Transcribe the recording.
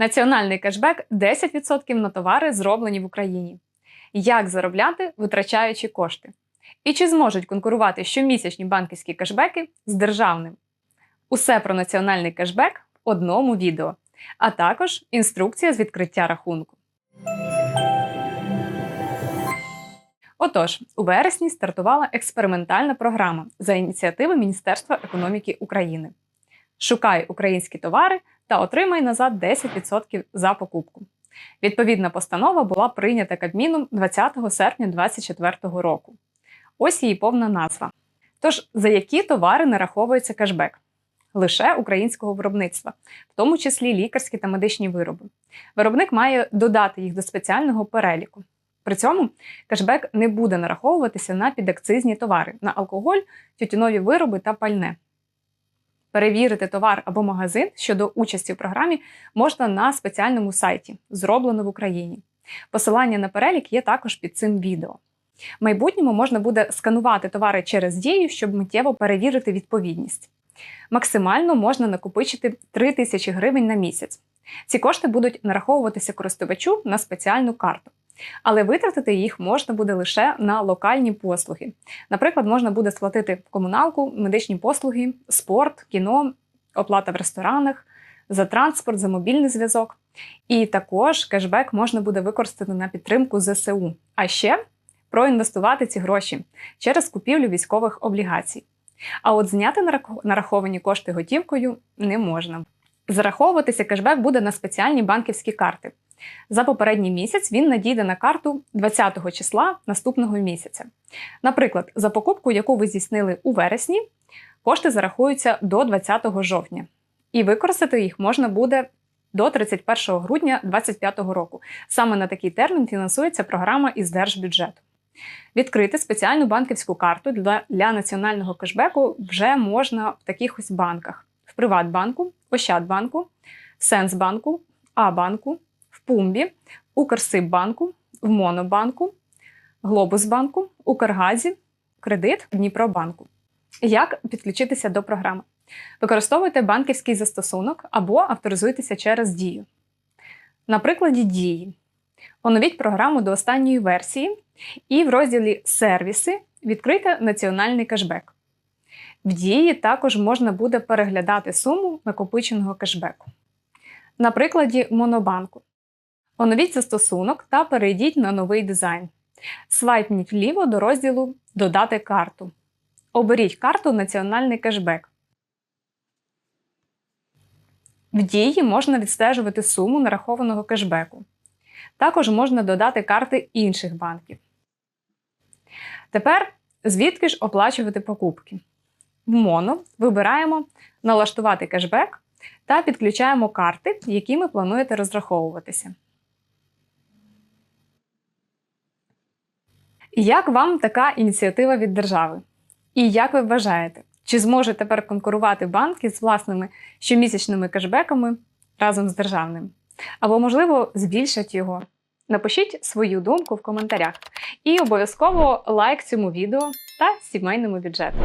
Національний кешбек 10% на товари, зроблені в Україні. Як заробляти, витрачаючи кошти? І чи зможуть конкурувати щомісячні банківські кешбеки з державним? Усе про національний кешбек в одному відео, а також інструкція з відкриття рахунку. Отож, у вересні стартувала експериментальна програма за ініціативи Міністерства економіки України. Шукай українські товари та отримай назад 10% за покупку. Відповідна постанова була прийнята Кабміном 20 серпня 2024 року. Ось її повна назва. Тож, за які товари нараховується кешбек? Лише українського виробництва, в тому числі лікарські та медичні вироби. Виробник має додати їх до спеціального переліку. При цьому кешбек не буде нараховуватися на підакцизні товари, на алкоголь, тютюнові вироби та пальне. Перевірити товар або магазин щодо участі в програмі можна на спеціальному сайті, зроблено в Україні. Посилання на перелік є також під цим відео. В майбутньому можна буде сканувати товари через дію, щоб миттєво перевірити відповідність. Максимально можна накопичити 3 тисячі гривень на місяць. Ці кошти будуть нараховуватися користувачу на спеціальну карту. Але витратити їх можна буде лише на локальні послуги. Наприклад, можна буде сплатити комуналку, медичні послуги, спорт, кіно, оплата в ресторанах, за транспорт, за мобільний зв'язок. І також кешбек можна буде використати на підтримку ЗСУ. А ще проінвестувати ці гроші через купівлю військових облігацій. А от зняти нараховані кошти готівкою не можна. Зараховуватися кешбек буде на спеціальні банківські карти. За попередній місяць він надійде на карту 20 числа наступного місяця. Наприклад, за покупку, яку ви здійснили у вересні, кошти зарахуються до 20 жовтня, і використати їх можна буде до 31 грудня 2025 року. Саме на такий термін фінансується програма із держбюджету. Відкрити спеціальну банківську карту для, для національного кешбеку вже можна в таких ось банках: в Приватбанку, Ощадбанку, Сенсбанку, А-банку, Пумбі, Укрсиббанку, в Монобанку, Глобусбанку, Укргазі, Кредит, Дніпробанку. Як підключитися до програми? Використовуйте банківський застосунок або авторизуйтеся через Дію. На прикладі Дії. Оновіть програму до останньої версії і в розділі Сервіси відкрийте національний кешбек. В дії також можна буде переглядати суму накопиченого кешбеку. На прикладі Монобанку. Оновіть застосунок та перейдіть на новий дизайн. Свайпніть вліво до розділу Додати карту. Оберіть карту Національний кешбек. В дії можна відстежувати суму нарахованого кешбеку. Також можна додати карти інших банків. Тепер звідки ж оплачувати покупки? В Моно вибираємо Налаштувати кешбек та підключаємо карти, якими плануєте розраховуватися. Як вам така ініціатива від держави? І як ви вважаєте, чи зможуть тепер конкурувати банки з власними щомісячними кешбеками разом з державним? Або, можливо, збільшать його? Напишіть свою думку в коментарях. І обов'язково лайк цьому відео та сімейному бюджету.